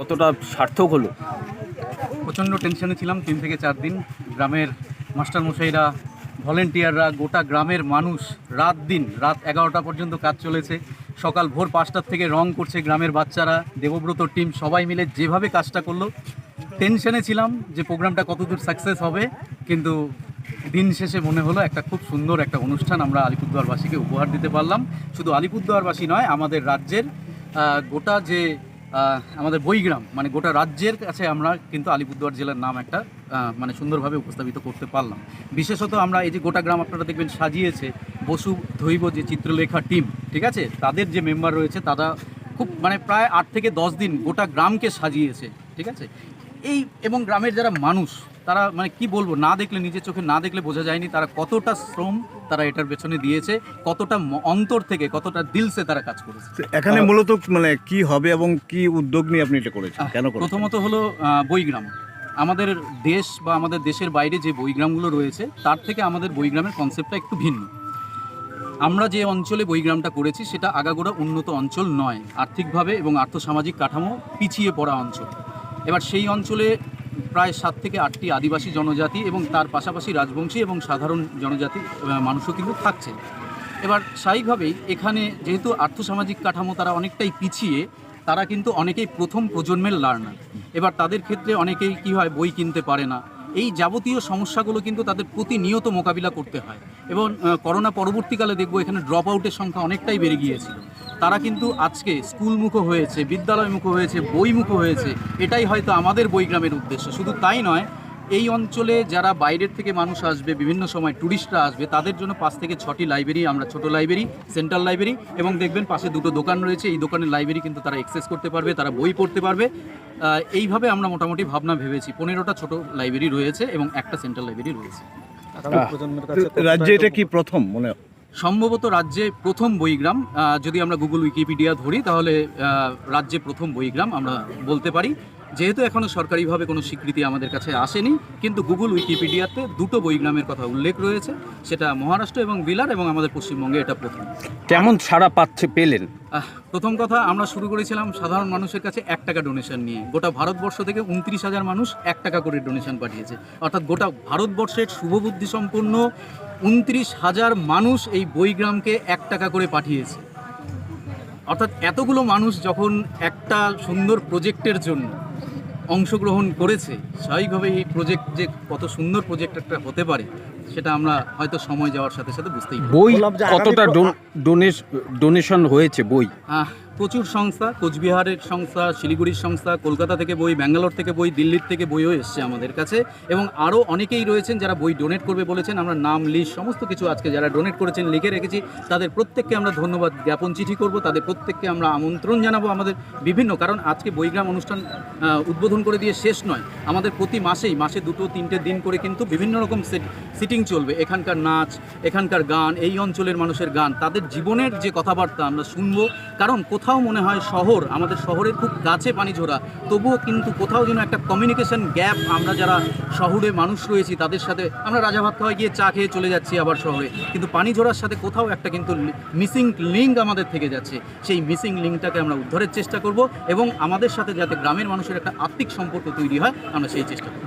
কতটা সার্থক হলো? প্রচণ্ড টেনশনে ছিলাম তিন থেকে চার দিন। গ্রামের মাস্টারমশাইরা, ভলেন্টিয়াররা, গোটা গ্রামের মানুষ রাত দিন, রাত এগারোটা পর্যন্ত কাজ চলেছে। সকাল ভোর পাঁচটার থেকে রং করছে গ্রামের বাচ্চারা, দেবব্রত টিম, সবাই মিলে যেভাবে কাজটা করল, টেনশনে ছিলাম যে প্রোগ্রামটা কতদূর সাকসেস হবে, কিন্তু দিন শেষে মনে হলো একটা খুব সুন্দর একটা অনুষ্ঠান আমরা আলিপুরদুয়ারবাসীকে উপহার দিতে পারলাম। শুধু আলিপুরদুয়ারবাসী নয়, আমাদের রাজ্যের গোটা যে আমাদের বইগ্রাম মানে গোটা রাজ্যের কাছে আমরা কিন্তু আলিপুরদুয়ার জেলার নাম একটা মানে সুন্দরভাবে উপস্থাপিত করতে পারলাম। বিশেষত আমরা এই যে গোটা গ্রাম আপনারা দেখবেন সাজিয়েছে বসু ধৈব যে চিত্রলেখা টিম, ঠিক আছে? তাদের যে মেম্বার রয়েছে, তারা খুব মানে প্রায় আট থেকে দশ দিন গোটা গ্রামকে সাজিয়েছে, ঠিক আছে? এই এবং গ্রামের যারা মানুষ তারা মানে কি বলব না দেখলে নিজের চোখে না দেখলে বোঝা যায়নি তারা কতটা শ্রম তারা এটার পেছনে দিয়েছে কতটা অন্তর থেকে কতটা দিলসে তারা কাজ করেছে। এখানে মূলত মানে কি হবে এবং কি উদ্যোগ নিয়ে আপনি এটা করেছেন? কেন প্রথমত হলো বইগ্রাম আমাদের দেশ বা আমাদের দেশের বাইরে যে বইগ্রামগুলো রয়েছে তার থেকে আমাদের বইগ্রামের কনসেপ্টটা একটু ভিন্ন। আমরা যে অঞ্চলে বইগ্রামটা করেছি সেটা আগাগোড়া উন্নত অঞ্চল নয়। আর্থিকভাবে এবং আর্থসামাজিক কাঠামো পিছিয়ে পড়া অঞ্চল। এবার সেই অঞ্চলে প্রায় সাত থেকে আটটি আদিবাসী জনজাতি এবং তার পাশাপাশি রাজবংশী এবং সাধারণ জনজাতি মানুষও কিন্তু থাকছে এবার স্বাভাবিকভাবেই এখানে যেহেতু আর্থসামাজিক কাঠামো তারা অনেকটাই পিছিয়ে, তারা কিন্তু অনেকেই প্রথম প্রজন্মের লার্নার। এবার তাদের ক্ষেত্রে অনেকেই কি হয়, বই কিনতে পারে না। এই যাবতীয় সমস্যাগুলো কিন্তু তাদের প্রতিনিয়ত মোকাবিলা করতে হয়। এবং করোনা পরবর্তীকালে দেখব এখানে ড্রপ আউটের সংখ্যা অনেকটাই বেড়ে গিয়েছিল। তারা কিন্তু আজকে স্কুলমুখো হয়েছে বিদ্যালয়মুখো হয়েছে বইমুখো হয়েছে এটাই হয়তো আমাদের বইগ্রামের উদ্দেশ্য। শুধু তাই নয় এই অঞ্চলে যারা বাইরের থেকে মানুষ আসবে বিভিন্ন সময় ট্যুরিস্টরা আসবে তাদের জন্য পাঁচ থেকে ছটি লাইব্রেরি আমরা ছোট লাইব্রেরি সেন্ট্রাল লাইব্রেরি এবং দেখবেন পাশে দুটো দোকান রয়েছে এই দোকানের লাইব্রেরি কিন্তু তারা অ্যাক্সেস করতে পারবে তারা বই পড়তে পারবে। এইভাবে আমরা মোটামুটি ভাবনা ভেবেছি পনেরোটা ছোট লাইব্রেরি রয়েছে এবং একটা সেন্ট্রাল লাইব্রেরি রয়েছে। রাজ্যে এটা কি প্রথম মনে হয়? সম্ভবত রাজ্যে প্রথম বইগ্রাম যদি আমরা গুগল উইকিপিডিয়া ধরি, তাহলে রাজ্যে প্রথম বইগ্রাম আমরা বলতে পারি। যেহেতু এখনও সরকারিভাবে কোনো স্বীকৃতি আমাদের কাছে আসেনি কিন্তু গুগল উইকিপিডিয়াতে দুটো বইগ্রামের কথা উল্লেখ রয়েছে সেটা মহারাষ্ট্র এবং বিলার এবং আমাদের পশ্চিমবঙ্গে এটা প্রথম। কেমন সাড়া পাচ্ছে পেলেন? প্রথম কথা আমরা শুরু করেছিলাম সাধারণ মানুষের কাছে এক টাকা ডোনেশন নিয়ে। গোটা ভারতবর্ষ থেকে উনত্রিশ হাজার মানুষ এক টাকা করে ডোনেশন পাঠিয়েছে। অর্থাৎ গোটা ভারতবর্ষের শুভবুদ্ধি সম্পন্ন উনত্রিশ হাজার মানুষ এই বইগ্রামকে এক টাকা করে পাঠিয়েছে। অর্থাৎ এতগুলো মানুষ যখন একটা সুন্দর প্রজেক্টের জন্য অংশগ্রহণ করেছে স্বাভাবিকভাবে এই প্রজেক্ট যে কত সুন্দর প্রজেক্ট একটা হতে পারে সেটা আমরা হয়তো সময় যাওয়ার সাথে সাথে বুঝতেই পারি বই কতটা ডোনেশন হয়েছে বই? আহ, প্রচুর সংস্থা, কোচবিহারের সংস্থা, শিলিগুড়ির সংস্থা, কলকাতা থেকে বই, ব্যাঙ্গালোর থেকে বই, দিল্লির থেকে বইও এসছে আমাদের কাছে। এবং আরও অনেকেই রয়েছেন যারা বই ডোনেট করবে বলেছেন, আমরা নাম লিস্ট সমস্ত কিছু আজকে যারা ডোনেট করেছেন, লিখে রেখেছি, তাদের প্রত্যেককে আমরা ধন্যবাদ জ্ঞাপন চিঠি করব, তাদের প্রত্যেককে আমরা আমন্ত্রণ জানাব আমাদের বিভিন্ন, কারণ আজকে বইগ্রাম অনুষ্ঠান উদ্বোধন করে দিয়ে শেষ নয়, আমাদের প্রতি মাসেই, মাসে দুটো, তিনটে দিন করে কিন্তু বিভিন্ন রকম সিটিং চলবে, এখানকার নাচ, এখানকার গান, এই অঞ্চলের মানুষের গান, তাদের জীবনের যে কথাবার্তা আমরা শুনব, কারণ মনে হয় শহর আমাদের শহরের খুব কাছে পানিঝোরা তবুও কিন্তু কোথাও যেন একটা কমিউনিকেশন গ্যাপ আমরা যারা শহরে মানুষ রয়েছি তাদের সাথে আমরা রাজাভাত খাওয়ায় গিয়ে চা খেয়ে চলে যাচ্ছি আবার শহরে। কিন্তু পানিঝোরার সাথে কোথাও একটা কিন্তু মিসিং লিঙ্ক আমাদের থেকে যাচ্ছে। সেই মিসিং লিঙ্কটাকে আমরা উদ্ধারের চেষ্টা করব এবং আমাদের সাথে যাতে গ্রামের মানুষের একটা আত্মিক সম্পর্ক তৈরি হয় আমরা সেই চেষ্টা করব।